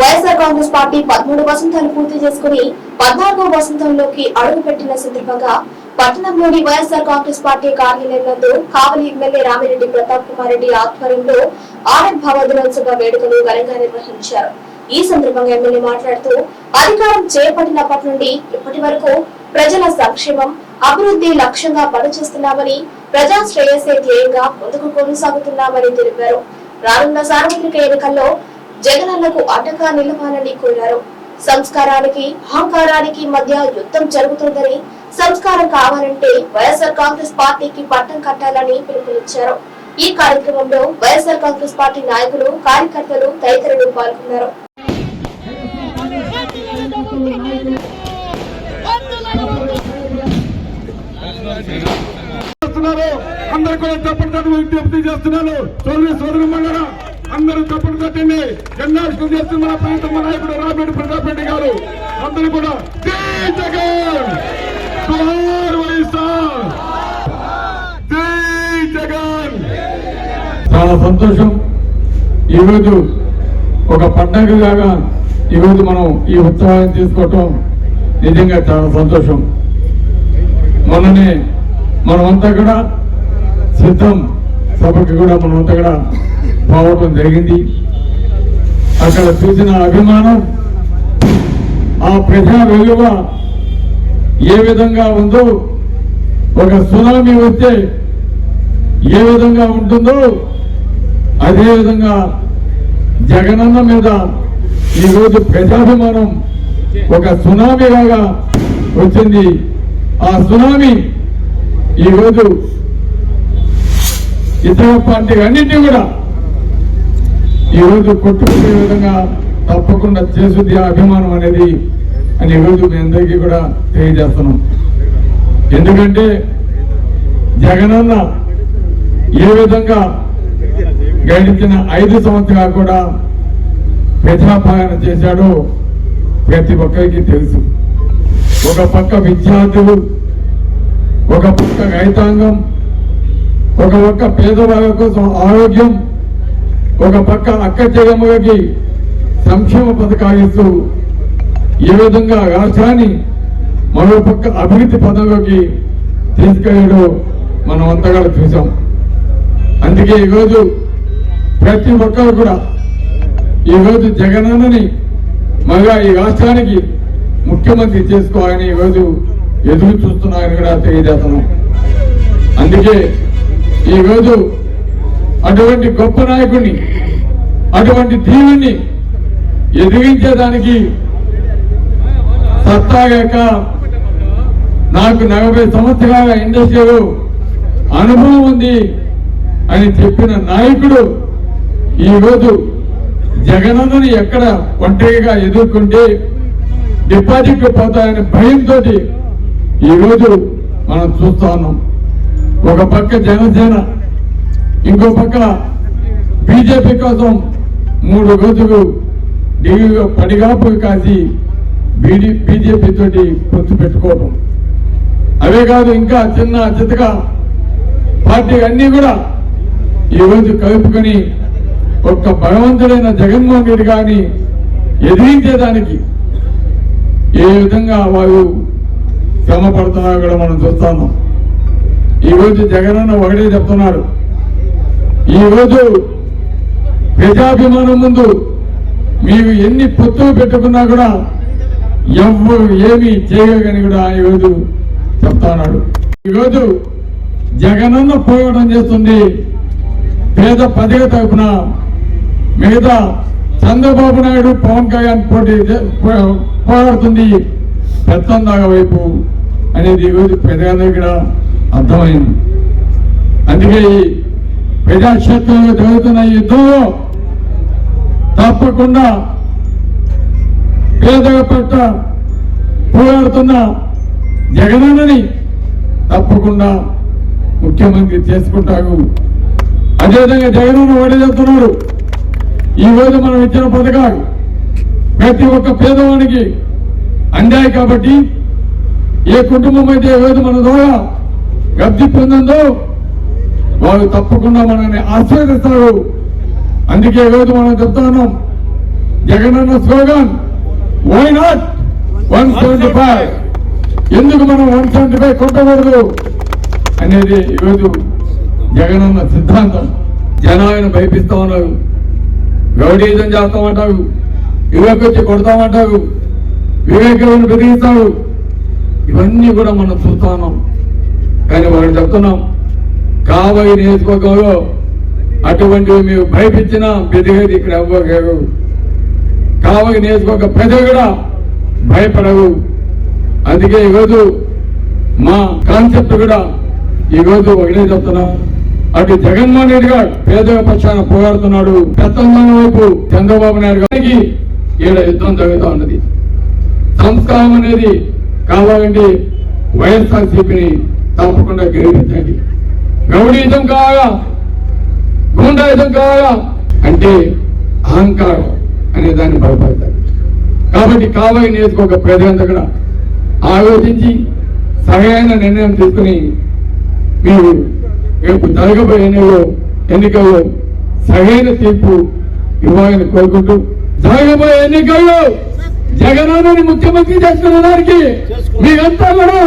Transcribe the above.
YSR Congress party పదమూడు వసంతాలు పూర్తి చేసుకుని పద్నాలుగో వసంతంలోకి అడుగు పెట్టిన సందర్భంగా పట్టణంలోని వైఎస్ఆర్ కాంగ్రెస్ పార్టీ కార్యాలయం నందు కావలి ఎమ్మెల్యే రామిరెడ్డి ప్రతాప్ కుమార్ రెడ్డి ఆధ్వర్యంలో ఆనంద్ దినోత్సవ వేడుకలు ఘనంగా నిర్వహించారు. ఈ సందర్భంగా ఎమ్మెల్యే మాట్లాడుతూ అధికారం చేపట్టినప్పటి నుండి ఇప్పటి వరకు ప్రజల సంక్షేమం అభివృద్ధి లక్ష్యంగా పనిచేస్తున్నామని ప్రజా శ్రేయస్సే ధ్యేయంగా ముందుకు కొనసాగుతున్నామని తెలిపారు. రానున్న సార్వత్రిక ఎన్నికల్లో జగనన్నకు అడ్డగా నిలవాలని కోరారు. సంస్కారానికి అహంకారానికి మధ్య యుద్ధం జరుగుతుందని సంస్కారం కావాలంటే వైఎస్ఆర్ కాంగ్రెస్ పార్టీకి పట్టం కట్టాలని పిలుపునిచ్చారు. ఈ కార్యక్రమంలో వైఎస్ఆర్ కాంగ్రెస్ పార్టీ నాయకులు కార్యకర్తలు తదితరులు పాల్గొన్నారు. చేస్తున్నారు అందరు కూడా తప్పని విజ్ఞప్తి చేస్తున్నారు. సోదరి సోదరు మండలం. అందరూ చప్పటి తట్టండి జెండాష్టం చేస్తున్న మన ప్రాంతం నాయకుడు రాబేడు ప్రతాప్ రెడ్డి గారు. అందరూ కూడా జై జగన్! జై జగన్! చాలా సంతోషం. ఈరోజు ఒక పండగలాగా ఈరోజు మనం ఈ ఉత్సవాన్ని తీసుకోవటం నిజంగా చాలా సంతోషం. మననే మనమంతా కూడా సిద్ధం సభకి కూడా మనమంతా కూడా పోవటం జరిగింది. అక్కడ చూసిన అభిమానం ఆ ప్రజా విలువ ఏ విధంగా ఉందో ఒక సునామీ వస్తే ఏ విధంగా ఉంటుందో అదే విధంగా జగనన్న మీద ఈరోజు ప్రజాభిమానం ఒక సునామీ లాగా వచ్చింది. ఆ సునామీ ఈరోజు ఇతర పార్టీ అన్నింటినీ కూడా ఈరోజు కొట్టుకునే విధంగా తప్పకుండా చేస్తుంది ఆ అభిమానం అనేది అని ఈరోజు మీ అందరికీ కూడా తెలియజేస్తున్నాం. ఎందుకంటే జగనన్న ఏ విధంగా గడిచిన ఐదు సంవత్సరాలు కూడా ప్రజాపాలన చేశాడో ప్రతి ఒక్కరికి తెలుసు. ఒక పక్క విద్యార్థులు ఒక పక్క రైతాంగం ఒక పక్క పేదవాళ్ళ కోసం ఆరోగ్యం ఒక పక్క అక్క చెల్లెమ్మలకి సంక్షేమ పథకాలు ఇస్తూ ఏ విధంగా రాష్ట్రాన్ని మరో పక్క అభివృద్ధి పదంలోకి తీసుకెళ్ళడం మనం అంతగా చూసాం అందుకే ఈరోజు ప్రతి ఒక్కరు కూడా ఈరోజు జగనన్నని మళ్ళా ఈ రాష్ట్రానికి ముఖ్యమంత్రి చేసుకోవాలని ఈరోజు ఎదురు చూస్తున్నారని కూడా తెలియజేస్తున్నాం. అందుకే ఈరోజు అటువంటి గొప్ప నాయకుడిని అటువంటి దీవుని ఎదిగించేదానికి సత్తాగాక నాకు నలభై సంవత్సరాల ఇండస్ట్రీలో అనుభవం ఉంది అని చెప్పిన నాయకుడు ఈరోజు జగనన్నని ఎక్కడ ఒంటరిగా ఎదుర్కొంటే డిపాజిట్లు పోతాయనే భయంతో ఈరోజు మనం చూస్తా ఉన్నాం. ఒక పక్క జనసేన ఇంకో పక్క బీజేపీ కోసం మూడు రోజులు ఢిల్లీలో పడిగాపు కాసి బీడీ బీజేపీ తోటి పొత్తు పెట్టుకోవడం అవే కాదు ఇంకా చిన్న చితక పార్టీ అన్ని కూడా ఈరోజు కలుపుకొని ఒక్క భగవంతుడైన జగన్మోహన్ రెడ్డి గారిని ఎదిరించేదానికి ఏ విధంగా వారు శ్రమ పడుతున్నారో కూడా మనం చూస్తాము ఈరోజు జగనన్న ఒకటే చెప్తున్నాడు. ఈరోజు ప్రజాభిమానం ముందు మీరు ఎన్ని పొత్తులు పెట్టుకున్నా కూడా ఎవ్వరు ఏమి చేయగని కూడా ఈరోజు చెప్తున్నాడు. ఈరోజు జగనన్న పోరాటం చేస్తుంది. పేద పదవి తరపున మిగతా చంద్రబాబు నాయుడు పవన్ కళ్యాణ్ పోటీ చే- పోరాడుతుంది. పెత్తందాగ వైపు అనేది ఈరోజు ప్రజలందరికీ దగ్గర అర్థమైంది? అందుకే ఈ ప్రజాక్షేత్రంలో జరుగుతున్న యుద్ధంలో తప్పకుండా పేదల పట్ల పోరాడుతున్న జగనన్నని తప్పకుండా ముఖ్యమంత్రి చేసుకుంటారు. అదేవిధంగా జగనన్న ఓడి ఈ రోజు మనం ఇచ్చిన పథకాలు ప్రతి ఒక్క పేదవానికి అందాయి కాబట్టి ఏ కుటుంబం అయితే ఈ రోజు మన ద్వారా లబ్ధి పొందిందో వాళ్ళు తప్పకుండా మనల్ని ఆశీర్వదిస్తారు అందుకే ఈరోజు మనం చెప్తా ఉన్నాం Jagananna slogan why not one seventy five ఎందుకు మనం వన్ సెవెంటీ ఫైవ్ కొట్టకూడదు? అనేది ఈరోజు జగనన్న సిద్ధాంతం. జనాలను భయపిస్తా ఉన్నారు. గౌడీజం చేస్తామంటారు. ఇవ్వకొచ్చి కొడతామంటారు. వివేకాలను బెదిరిస్తావు ఇవన్నీ కూడా మనం చూస్తా ఉన్నాం. కానీ మనం చెప్తున్నాం కాబోయే నియోజకవర్గంలో అటువంటివి మేము భయపించినా బెదిగేది ఇక్కడ అవ్వగలరు కాబోయే నియోజకవర్గ ప్రజలు కూడా భయపడవు అందుకే ఈరోజు మా కాన్సెప్ట్ కూడా ఈరోజు ఒకటే చెప్తున్నాం. అటు జగన్మోహన్ రెడ్డి గారు పేదల పక్షాన పోరాడుతున్నాడు. పెద్దమ్మ వైపు చంద్రబాబు నాయుడు గారికి ఈడ యుద్ధం జరుగుతూ ఉన్నది. సంస్కారం అనేది కావాలంటే వైఎస్ఆర్సీపీని తప్పకుండా గ్రహించండి గౌడీయుధం కావాలా? గుండాయుధం కావాలా? అంటే అహంకారం అనే దాన్ని బలపడతారు. కాబట్టి కావాలి నియోజకవర్గ ప్రజలంతా కూడా ఆలోచించి సరైన నిర్ణయం తీసుకుని మీరు రేపు జరగబోయే ఎన్నికల్లో ఎన్నికల్లో సరైన తీర్పు ఇవ్వాలని కోరుకుంటూ జరగబోయే ఎన్నికల్లో జగనాన్ని ముఖ్యమంత్రి చేసుకున్న దానికి మీరంతా కూడా